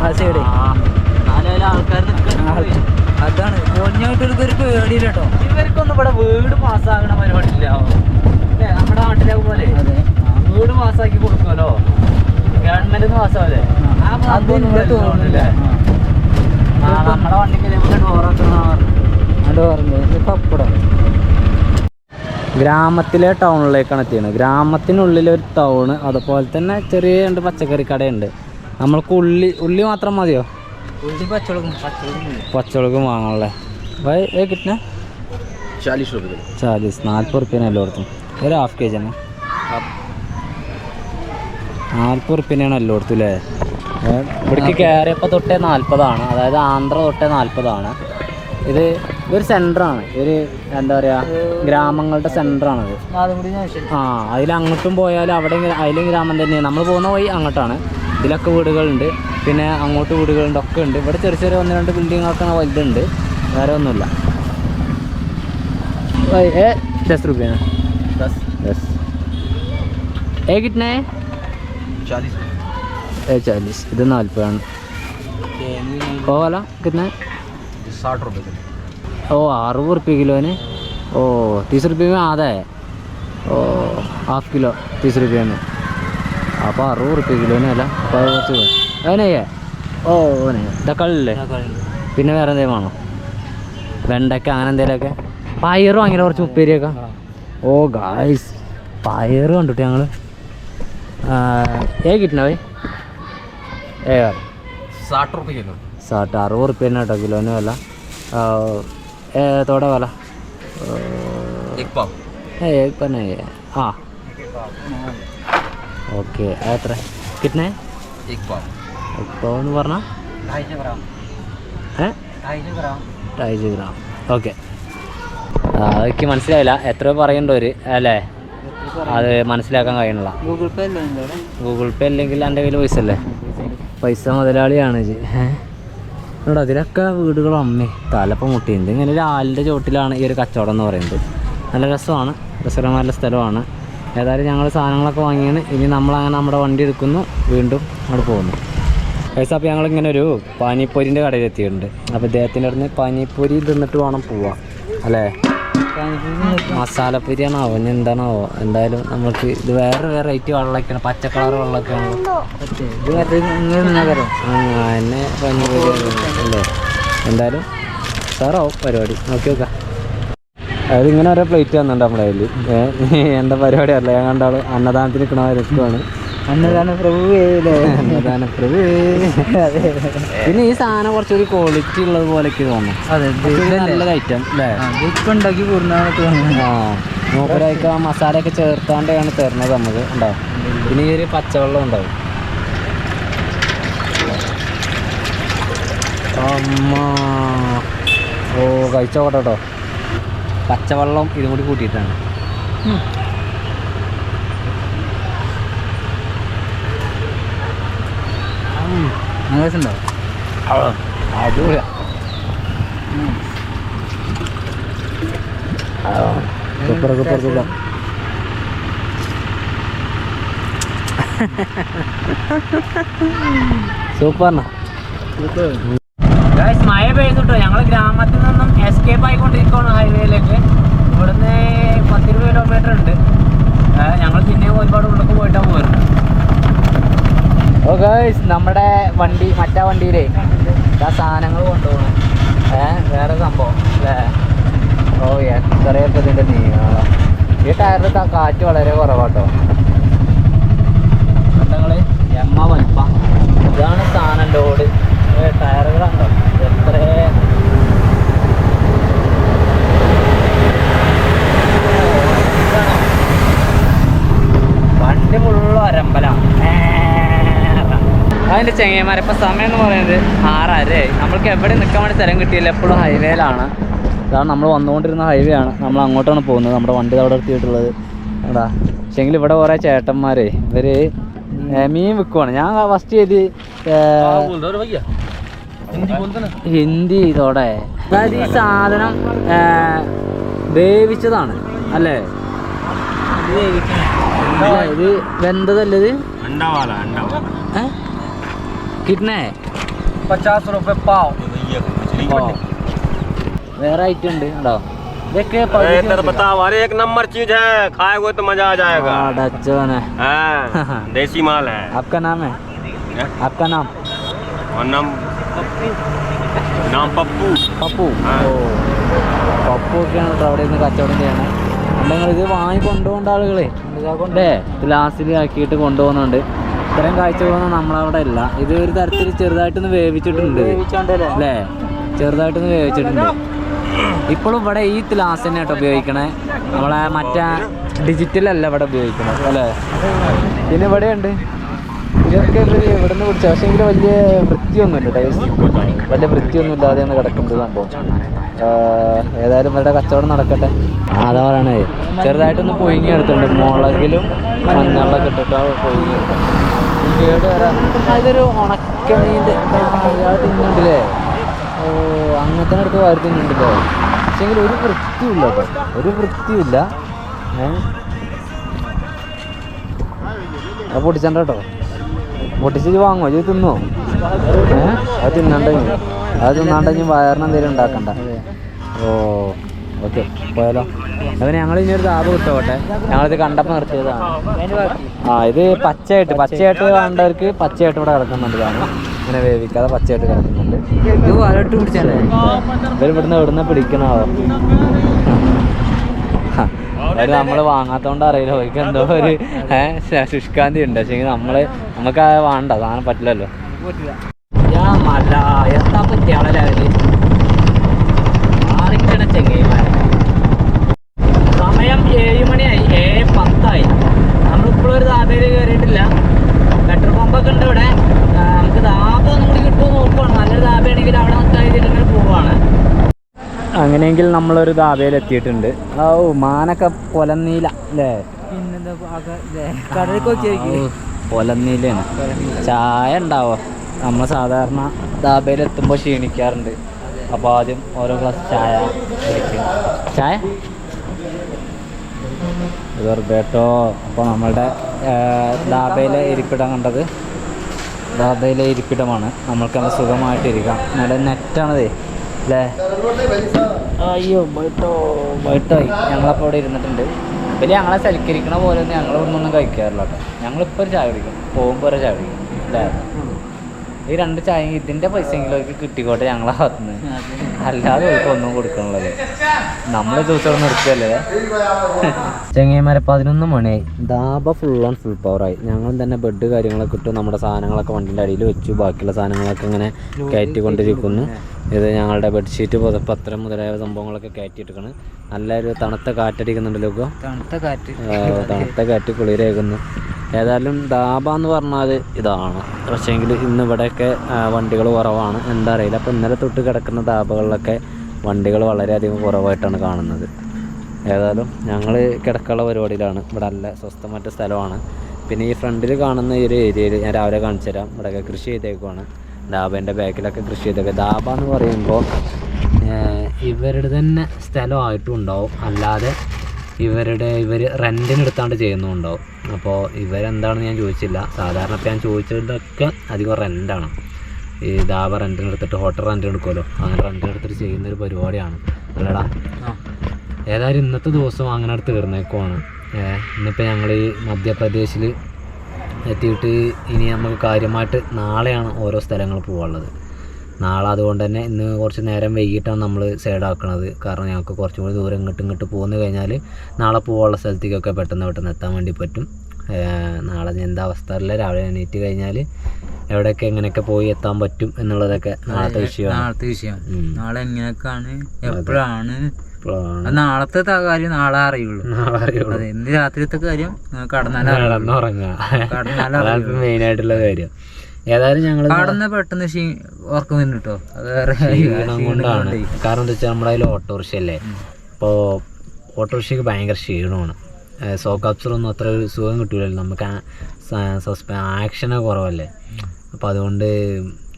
ആ സൈഡ് അതാണ്. പൊളിഞ്ഞായിട്ട് ഒരു പേടിയില്ല കേട്ടോ ഇവർക്കൊന്നും ഇവിടെ വീട് പാസ്സാകണ പരിപാടിയില്ല. നമ്മുടെ നാട്ടിലെ പോലെ. വീട് പാസ്സാക്കി കൊടുക്കുമല്ലോ. ഗവൺമെന്റ് പാസ്സാവല്ലേ? തോന്നുന്നില്ലേ. നമ്മുടെ വണ്ടിക്ക് ഡോറൊക്കെ ഡോറുണ്ട് പപ്പടം. ഗ്രാമത്തിലെ ടൗണിലേക്കാണ് എത്തിയത്. ഗ്രാമത്തിനുള്ളിൽ ഒരു ടൗണ് അതുപോലെ തന്നെ ചെറിയ രണ്ട് പച്ചക്കറി കടയുണ്ട്. നമ്മൾക്ക് ഉള്ളി ഉള്ളി മാത്രം മതിയോ? ഉള്ളി പച്ചവളകും വാങ്ങാനുള്ളേ വൈ കിട്ടണേ ചാലീസ് റുപ്യ ചാലീസ് നാൽപ്പത് റുപ്യനെ എല്ലായിടത്തും ഒരു ഹാഫ് കെ ജി ആണ് നാൽപ്പത് റുപ്യനെയാണ് എല്ലായിടത്തും അല്ലേ? ഇവിടേക്ക് കയറിയപ്പോൾ തൊട്ടേ നാൽപ്പതാണ് അതായത് ആന്ധ്ര തൊട്ടേ നാൽപ്പതാണ് ഇത് ഒരു സെൻറ്ററാണ് ഒരു എന്താ പറയുക ഗ്രാമങ്ങളുടെ സെൻറ്ററാണത് അതും കൂടി ഞാൻ ആ അതിൽ അങ്ങോട്ടും പോയാൽ അവിടെ അതിലും ഗ്രാമം തന്നെയാണ് നമ്മൾ പോകുന്ന വഴി അങ്ങോട്ടാണ് ഇതിലൊക്കെ വീടുകളുണ്ട് പിന്നെ അങ്ങോട്ട് വീടുകളുണ്ട് ഒക്കെ ഉണ്ട് ഇവിടെ ചെറിയ ചെറിയ ഒന്ന് രണ്ട് ബിൽഡിങ്ങൊക്കെ വലുതുണ്ട് വേറെ ഒന്നുമില്ല भाई ए दस रुपये में दस दस ए कितने है चालीस ए चालीस इधर नालपान वो वाला कितना है साठ रुपये ഓ അറുപത് റുപ്യ കിലോന്? ഓ തീസ് रुपये ആദായ. ഓ ഹാഫ് കിലോ തീസ് रुपये में അപ്പോൾ അറുപത് റുപ്യ കിലോന് അല്ല അപ്പോൾ കുറച്ച് അതിനെയ്യേ ഓ ഓനെ തക്കാളില്ലേ പിന്നെ വേറെ എന്തെങ്കിലും വേണോ? വെണ്ടയ്ക്ക അങ്ങനെ എന്തെങ്കിലുമൊക്കെ പയറും അങ്ങനെ കുറച്ച് ഉപ്പേരിയൊക്കെ. ഓ ഗായ്സ് പയറ് കണ്ടിട്ട് ഞങ്ങൾ ഏ കിട്ടണവേ ഏ സാട്ട് അറുപത് റുപ്യ തന്നെ കേട്ടോ കിലോന് വില. ആ, ഏ തോടെ വില एक पाव ഏ പിന്നെ ആ ഓക്കെ എത്ര കിട്ടണേ एक पाव ഇപ്പോൾ എന്ന് പറഞ്ഞാൽ ढाई सौ ग्राम ഏ ढाई सौ ग्राम അഞ്ച് ഗ്രാം ഓക്കെ അതൊക്കെ മനസ്സിലായില്ല എത്ര പറയണ്ടവര് അല്ലേ അത് മനസ്സിലാക്കാൻ കഴിയണില്ല ഗൂഗിൾ പേ അല്ലേ ഉണ്ടോ ഗൂഗിൾ പേ അല്ലെങ്കിൽ എൻ്റെ കയ്യിൽ പൈസ അല്ലേ പൈസ മുതലാളിയാണ് ഇത് ഇവിടെ അതിലൊക്കെ വീടുകളും അമ്മേ. തലപ്പം മുട്ടിയുണ്ട് ഇങ്ങനെ ഒരു ആലിന്റെ ചോട്ടിലാണ് ഈ ഒരു കച്ചവടം എന്ന് പറയുന്നത്. നല്ല രസമാണ്. രസകരമായ സ്ഥലമാണ്. ഏതായാലും ഞങ്ങൾ സാധനങ്ങളൊക്കെ വാങ്ങിയാണ്. ഇനി നമ്മളങ്ങനെ നമ്മുടെ വണ്ടി എടുക്കുന്നു. വീണ്ടും അവിടെ പോകുന്നു. പൈസ അപ്പോൾ ഞങ്ങളിങ്ങനെ ഒരു പാനിപ്പൊരിന്റെ കടയിൽ എത്തിയിട്ടുണ്ട് അപ്പോൾ ഇദ്ദേഹത്തിന്റെ അടുത്ത് പാനിപ്പൊരി തിന്നിട്ട് വേണം പോവാം. അല്ലേ? മസാലപ്പൊരിയാണാവോ? ഇനി എന്താണാവോ? എന്തായാലും നമുക്ക് ഇത് വേറെ വേറെ റേറ്റ് വെള്ളമൊക്കെയാണ്. പച്ച കളർ വെള്ളമൊക്കെയാണ് ഇത് മറ്റേ എന്നെ അല്ലേ? എന്തായാലും സാറാവും പരിപാടി. നോക്കി നോക്കാം. അതായത് ഇങ്ങനെ ഓരോ പ്ലേറ്റ് തന്നിട്ടുണ്ട് നമ്മുടെ കയ്യിൽ എന്താ പരിപാടി അല്ല ഞാൻ കണ്ടാൾ അന്നദാനത്തിന് നിൽക്കണ രസമാണ് അന്നദാന പ്രഭുവേ അന്നദാന പ്രഭുവേ പിന്നെ ഈ സാധനം കുറച്ചൊരു ക്വാളിറ്റി ഉള്ളത് പോലെ കുറച്ചുകൂടി നല്ലത് ഐറ്റം ഇപ്പൊ ഉണ്ടാക്കി കൂടുന്നതാണ് തോന്നുന്നത്. ആ മൂപ്പരായിക്ക് ആ മസാലയൊക്കെ ചേർത്താണ്ടാണ് തരുന്നത് നമുക്ക് ഉണ്ടാവും പിന്നെ ഈ ഒരു പച്ചവെള്ളം ഉണ്ടാവും അമ്മ. ഓ കഴിച്ചോട്ടെ കേട്ടോ. പച്ചവെള്ളം ഇതും കൂടി കൂട്ടിയിട്ടാണ്. രസമുണ്ടോ? അടിപൊളിയാ. Super super super. സൂപ്പറിനാ മഴ പെയ്തിട്ടോ ഞങ്ങൾ ഗ്രാമത്തിൽ നിന്നും എസ്കേപ്പ് ആയിക്കൊണ്ടിരിക്കുകയാണ് ഹൈവേയിലേക്ക് ഇവിടുന്ന് പത്തിരുപത് കിലോമീറ്റർ ഉണ്ട് ഞങ്ങൾ പിന്നെയും ഒരുപാട് ഉള്ളിലേക്ക് പോയിട്ടാണ് പോരുന്നത് ഓ ഗേഴ്സ് നമ്മുടെ വണ്ടി മറ്റേ വണ്ടിയിലേ ആ സാധനങ്ങൾ കൊണ്ടുപോകണം ഏ വേറെ സംഭവം അല്ലേ? ഓ എത്രയൊക്കെ ഇതിന്റെ നീളം ഈ ടയറിൽ ആ കാറ്റ് വളരെ കുറവാട്ടോ. കണ്ടങ്ങൾ എമ്മ വലിപ്പ. ഇതാണ് സാധനം ലോഡ് ടയറുകളുണ്ടോ എത്ര. വണ്ടി ഫുള്ള് ഒരമ്പലാണ് അതിന്റെ ചെങ്ങന്മാർ ഇപ്പോൾ സമയം എന്ന് പറയുന്നത് ആറരയായി. നമ്മൾക്ക് എവിടെ നിൽക്കാൻ വേണ്ടി സ്ഥലം കിട്ടിയില്ല. എപ്പോഴും ഹൈവേയിലാണ്. അതാണ് നമ്മൾ വന്നുകൊണ്ടിരുന്ന ഹൈവേ ആണ്. നമ്മൾ അങ്ങോട്ടാണ് പോകുന്നത്. നമ്മുടെ വണ്ടി അവിടെ എത്തിയിട്ടുള്ളത്. എന്താ പക്ഷേങ്കിൽ ഇവിടെ കുറേ ചേട്ടന്മാരെ. ഇവർ മീൻ വിൽക്കുവാണ് ഞാൻ ഫസ്റ്റ് ചെയ്ത് ഹിന്ദി ഇതോടെ. അതായത് ഈ സാധനം വേവിച്ചതാണ്. അല്ലേ? ഇത് വെന്തതല്ലത് കിട്ടണേ पचास रुपए पाव भैया मछली ഓ. വേറെ ഐറ്റം ഉണ്ട് ഉണ്ടോ ഇതൊക്കെ अरे इधर बताओ अरे एक नंबर चीज है खाएगो तो मजा आ जाएगा അടച്ചോനെ हाँ देसी माल है आपका नाम है हैं? आपका नाम और नाम नाम पप्पू പപ്പു ആ. ഓ പപ്പു ഒക്കെയാണ് കേട്ടോ അവിടെ നിന്ന് കച്ചവടം ചെയ്യണേ അല്ലെങ്കിൽ ഇത് വാങ്ങി കൊണ്ടുപോകേണ്ട ആളുകളെ അല്ലേ ഗ്ലാസ്സിൽ ആക്കിയിട്ട് കൊണ്ടുപോകുന്നുണ്ട് ഇത്രയും കാഴ്ചകളൊന്നും നമ്മളവിടെ ഇല്ല. ഇത് ഒരു തരത്തിൽ ചെറുതായിട്ടൊന്ന് വേവിച്ചിട്ടുണ്ട്. അല്ലേ? ചെറുതായിട്ടൊന്ന് വേവിച്ചിട്ടുണ്ട്. ഇപ്പോഴും ഇവിടെ ഈ ഗ്ലാസ് തന്നെ കേട്ടോ ഉപയോഗിക്കണേ. നമ്മളെ മറ്റേ ഡിജിറ്റൽ അല്ല ഇവിടെ ഉപയോഗിക്കണത്. അല്ലേ? പിന്നെ ഇവിടെ ഉണ്ട്. ഇതൊക്കെ ഇവിടെ നിന്ന് പിടിച്ച പക്ഷേ എങ്കിലും വലിയ വൃത്തിയൊന്നുമില്ല ടൈൽസ് വലിയ വൃത്തിയൊന്നും ഇല്ലാതെയാണ് കിടക്കുന്നത് സംഭവം. ഏതായാലും ഇവരുടെ കച്ചവടം നടക്കട്ടെ. അതാ പറയണേ ചെറുതായിട്ടൊന്ന് പൊയിങ്ങി എടുത്തിട്ടുണ്ട്. മുളകിലും മഞ്ഞളിലൊക്കെ ഇട്ടിട്ട് പൊയിങ്ങി എടുക്കും ഇതൊരു ഉണക്കമീന്റെ തിന്നുണ്ടല്ലേ ഓ അങ്ങനത്തെ അടുത്ത് വാരി തിന്നുണ്ടല്ലോ പക്ഷെങ്കിൽ ഒരു വൃത്തിയില്ല കേട്ടോ. ഒരു വൃത്തിയില്ല ഏഹ് അത് പൊട്ടിച്ചണ്ട കേട്ടോ. പൊട്ടിച്ചിട്ട് വാങ്ങോ ഇത് തിന്നോ? ഏ? അത് തിന്നണ്ടെങ്കിൽ അത് തിന്നാണ്ടെങ്കിൽ വയറിന് എന്തെങ്കിലും ഉണ്ടാക്കണ്ട. ഓ. ഓക്കെ പോയാലോ. അവന് ഞങ്ങൾ ഇനി ഒരു താപ കിട്ടോട്ടെ ഞങ്ങളിത് കണ്ടപ്പോൾ നിർത്തിയതാണ്. ആ ഇത് പച്ചയായിട്ട് പച്ചയായിട്ട് കണ്ടവർക്ക് പച്ചയായിട്ട് ഇവിടെ കിടക്കുന്നുണ്ട് കാരണം ഇങ്ങനെ വേവിക്കാതെ പച്ചയായിട്ട് കിടക്കുന്നുണ്ട്. ഇത് പിടിച്ചാലേ ഇവർ ഇവിടുന്ന് എവിടുന്ന് പിടിക്കണാവോ അവർ? നമ്മൾ വാങ്ങാത്തോണ്ട് അറിയില്ല. അവർക്ക് എന്തോ ഒരു ശുഷ്കാന്തി ഉണ്ട്. പക്ഷേ നമ്മൾ നമുക്ക് അത് വേണ്ട. സാധനം പറ്റില്ലല്ലോ. മല എന്താ പറ്റിയാളല്ലേ അവർ? മാറിക്കണ ചെങ്ങൈമാരെ സമയം ഏഴ് മണിയായി ഏഴ് പത്തായി നമ്മളിപ്പോഴും ഒരു താപയിൽ കയറിയിട്ടില്ല പെട്രോൾ പമ്പൊക്കെ ഉണ്ട് ഇവിടെ ആ, നമുക്ക് താപം ഒന്നും കൂടി കിട്ടുമോ നോക്കുവാണ് നല്ലൊരു താപയാണെങ്കിൽ അവിടെ നിൽക്കാൻ പോവാണ് അങ്ങനെയെങ്കിൽ നമ്മളൊരു ദാബയിൽ എത്തിയിട്ടുണ്ട് ഓ മാനൊക്കെ പൊലന്നീല അല്ലേ പൊലന്നീലാണ്. ചായ ഉണ്ടാവോ? നമ്മൾ സാധാരണ ദാബയിൽ എത്തുമ്പോൾ ക്ഷീണിക്കാറുണ്ട്. അപ്പോൾ ആദ്യം ഓരോ ഗ്ലാസ് ചായ കുടിക്കും. ചായ? വെറുതെട്ടോ അപ്പോൾ നമ്മളുടെ ദാബയിലെ ഇരിപ്പിടം കണ്ടത്? ദാബയിലെ ഇരിപ്പിടമാണ്. നമ്മൾക്ക് നല്ല സുഖമായിട്ടിരിക്കാം. നല്ല നെറ്റാണതേ അല്ലേ അയ്യോ ബൈട്ടോ. ബൈട്ടോയി ഞങ്ങളപ്പോൾ ഇവിടെ ഇരുന്നിട്ടുണ്ട്. പിന്നെ ഞങ്ങളെ സൽക്കരിക്കണ പോലെ ഒന്നും ഞങ്ങൾ ഇവിടെ കഴിക്കാറില്ല കേട്ടോ. ഞങ്ങളിപ്പോൾ ഒരു ചായ കുടിക്കും. പോകുമ്പോൾ ഒരു ചായ കുടിക്കും. അല്ലേ ഈ രണ്ട് ചായ ഇതിന്റെ പൈസ എങ്കിലും അവർക്ക് കിട്ടിക്കോട്ടെ ഞങ്ങളെ ഭാഗത്തുനിന്ന്. അല്ലാതെ അവർക്ക് ഒന്നും കൊടുക്കണുള്ളത് നമ്മൾ ദിവസം നിർത്തിയല്ലേ? ചെങ്ങൈമാരെ പതിനൊന്ന് മണിയായി. ദാബ ഫുൾ ഓൺ ഫുൾ പവറായി ഞങ്ങളും തന്നെ ബെഡ് കാര്യങ്ങളൊക്കെ ഇട്ടു നമ്മുടെ സാധനങ്ങളൊക്കെ വണ്ടിന്റെ അടിയിൽ വെച്ചു. ബാക്കിയുള്ള സാധനങ്ങളൊക്കെ ഇങ്ങനെ കയറ്റിക്കൊണ്ടിരിക്കുന്നു. ഇത് ഞങ്ങളുടെ ബെഡ്ഷീറ്റ് പത്രം മുതലായ സംഭവങ്ങളൊക്കെ കയറ്റിയിട്ടിരിക്കണം നല്ലൊരു തണുത്ത കാറ്റടിക്കുന്നുണ്ടല്ലോ തണുത്ത കാറ്റ്. തണുത്ത കാറ്റ് കുളിരേകുന്നു. ഏതായാലും ഡാബ എന്ന് പറഞ്ഞാൽ ഇതാണ്. പക്ഷേങ്കിൽ ഇന്ന് ഇവിടെയൊക്കെ വണ്ടികൾ കുറവാണ്. എന്താ അറിയില്ല. അപ്പോൾ ഇന്നലെ തൊട്ട് കിടക്കുന്ന ഡാബകളിലൊക്കെ വണ്ടികൾ വളരെയധികം കുറവായിട്ടാണ് കാണുന്നത്. ഏതായാലും ഞങ്ങൾ കിടക്കാനുള്ള പരിപാടിയിലാണ്. ഇവിടെ നല്ല സ്വസ്ഥമായിട്ട് സ്ഥലമാണ്. പിന്നെ ഈ ഫ്രണ്ടിൽ കാണുന്ന ഈ ഒരു ഏരിയയിൽ ഞാൻ രാവിലെ കാണിച്ചു തരാം. ഇവിടെയൊക്കെ കൃഷി ചെയ്തേക്കുവാണ്. ഡാബേന്റെ ബാക്കിലൊക്കെ കൃഷി ചെയ്തേക്കുക ഡാബ എന്ന് പറയുമ്പോൾ ഇവരുടെ തന്നെ സ്ഥലമായിട്ടും ഉണ്ടാവും അല്ലാതെ ഇവരുടെ ഇവർ റെന്റിന് എടുത്താണ്ട് ചെയ്യുന്നുണ്ടാവും അപ്പോൾ ഇവരെന്താണെന്ന് ഞാൻ ചോദിച്ചില്ല. സാധാരണ ഇപ്പോൾ ഞാൻ ചോദിച്ചതൊക്കെ അധികം റെന്റാണ് ഈ ദാബ റെന്റിന് എടുത്തിട്ട് ഹോട്ടൽ റെന്റിന് എടുക്കുമല്ലോ. അങ്ങനെ റെന്റിന് എടുത്തിട്ട് ചെയ്യുന്ന ഒരു പരിപാടിയാണ്. അല്ലടാ ഏതായാലും ഇന്നത്തെ ദിവസം അങ്ങനെ തീർന്നേക്കുവാണ്. ഏഹ് ഇന്നിപ്പോൾ ഞങ്ങൾ ഈ മധ്യപ്രദേശിൽ എത്തിയിട്ട് ഇനി നമുക്ക് കാര്യമായിട്ട് നാളെയാണ് ഓരോ സ്ഥലങ്ങൾ പോകാനുള്ളത് നാളെ അതുകൊണ്ട് തന്നെ ഇന്ന് കുറച്ച് നേരം വൈകിട്ടാണ് നമ്മൾ സൈഡാക്കണത്. കാരണം ഞങ്ങൾക്ക് കുറച്ചും കൂടി ദൂരം ഇങ്ങോട്ട് ഇങ്ങോട്ട് പോന്നു കഴിഞ്ഞാൽ നാളെ പോകാനുള്ള സ്ഥലത്തേക്കൊക്കെ പെട്ടെന്ന് പെട്ടെന്ന് എത്താൻ വേണ്ടി പറ്റും. നാളെ എന്താ അവസ്ഥ അറിയില്ല. രാവിലെ എണീറ്റ് കഴിഞ്ഞാൽ എവിടെയൊക്കെ എങ്ങനെയൊക്കെ പോയി എത്താൻ പറ്റും എന്നുള്ളതൊക്കെ നാളത്തെ വിഷയമാണ്. നാളത്തെ വിഷയം. നാളെ എങ്ങനെയൊക്കെയാണ്? എപ്പോഴാണ്? നാളത്തെ കാര്യം നാളെ അറിയുള്ളൂ. നാളെ അറിയുള്ളൂ. അതെ ഇന്ന് രാത്രിത്തെ കാര്യം കടന്നാലും. കിടന്നുറങ്ങുക കടന്നാലേ മെയിൻ ആയിട്ടുള്ള കാര്യം. ഏതായാലും ഞങ്ങൾ അവിടെ പെട്ടെന്ന് ഉറക്കം വന്നു കേട്ടോ അത് വേറെ കൊണ്ടാണ്. കാരണം എന്താ വെച്ചാൽ നമ്മുടെ അതിൽ ഓട്ടോറിക്ഷ അല്ലേ? അപ്പോൾ ഓട്ടോറിക്ഷയ്ക്ക് ഭയങ്കര ക്ഷീണമാണ്. സോ അപ്സറൊന്നും അത്ര ഒരു സുഖം കിട്ടൂലല്ലോ. നമുക്ക് സസ്പെ ആക്ഷനൊക്കെ കുറവല്ലേ? അപ്പോൾ അതുകൊണ്ട്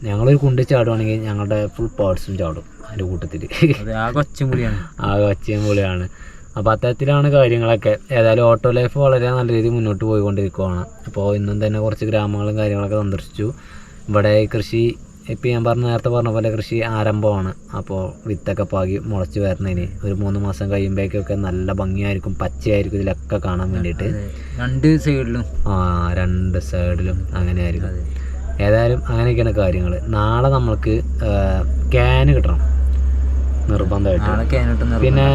ഞങ്ങളൊരു കുണ്ടി ചാടുവാണെങ്കിൽ ഞങ്ങളുടെ ഫുൾ പാർട്സും ചാടും അതിന്റെ കൂട്ടത്തിൽ ആ കൊച്ചും കൂടിയാണ് ആകെ ഒച്ചയും പൊളിയാണ്. അപ്പോൾ അത്തരത്തിലാണ് കാര്യങ്ങളൊക്കെ. ഏതായാലും ഓട്ടോ ലൈഫ് വളരെ നല്ല രീതിയിൽ മുന്നോട്ട് പോയിക്കൊണ്ടിരിക്കുകയാണ് അപ്പോൾ ഇന്നും തന്നെ കുറച്ച് ഗ്രാമങ്ങളും കാര്യങ്ങളൊക്കെ സന്ദർശിച്ചു. ഇവിടെ കൃഷി ഇപ്പം ഞാൻ പറഞ്ഞ നേരത്തെ പറഞ്ഞ പോലെ കൃഷി ആരംഭമാണ്. അപ്പോൾ വിത്തൊക്കെ പാകി മുളച്ച് വരുന്നതിന് ഒരു മൂന്ന് മാസം കഴിയുമ്പോഴേക്കൊക്കെ നല്ല ഭംഗിയായിരിക്കും പച്ചയായിരിക്കും ഇതിലൊക്കെ കാണാൻ വേണ്ടിയിട്ട്. രണ്ട് സൈഡിലും. ആ രണ്ട് സൈഡിലും അങ്ങനെയായിരിക്കും. ആയിരിക്കും ഏതായാലും അങ്ങനെയൊക്കെയാണ് കാര്യങ്ങൾ. നാളെ നമ്മൾക്ക് ക്യാൻ കിട്ടണം. നിർബന്ധമായിട്ട്. പിന്നെ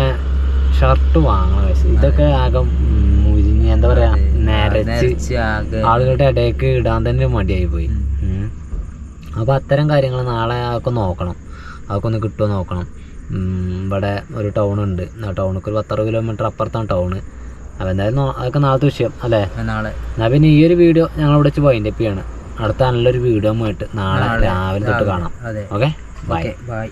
ഷർട്ട് വാങ്ങണം. ഇതൊക്കെ ആകെ മുരിഞ്ഞ് എന്താ പറയാ നരച്ച് ആളുകളുടെ ഇടയ്ക്ക് ഇടാൻ തന്നെ മടിയായി പോയി. അപ്പോൾ അത്തരം കാര്യങ്ങൾ നാളെ അതൊക്കെ നോക്കണം. അതൊക്കെ ഒന്ന് കിട്ടുമോ നോക്കണം. ഇവിടെ ഒരു ടൗൺ ഉണ്ട്. ആ ടൗണിക്ക് ഒരു പത്തറുപത് കിലോമീറ്റർ അപ്പുറത്താണ് ടൗണ് അപ്പോൾ എന്തായാലും അതൊക്കെ നാളത്തെ വിഷയം അല്ലേ? നാളെ. എന്നാൽ പിന്നെ ഈ ഒരു വീഡിയോ ഞങ്ങൾ ഇവിടെ വെച്ച് വൈൻഡപ്പ് ചെയ്യാണ്. അടുത്ത നല്ലൊരു വീഡിയോ ആയിട്ട് നാളെ രാവിലെ തൊട്ട് കാണാം. Okay bye bye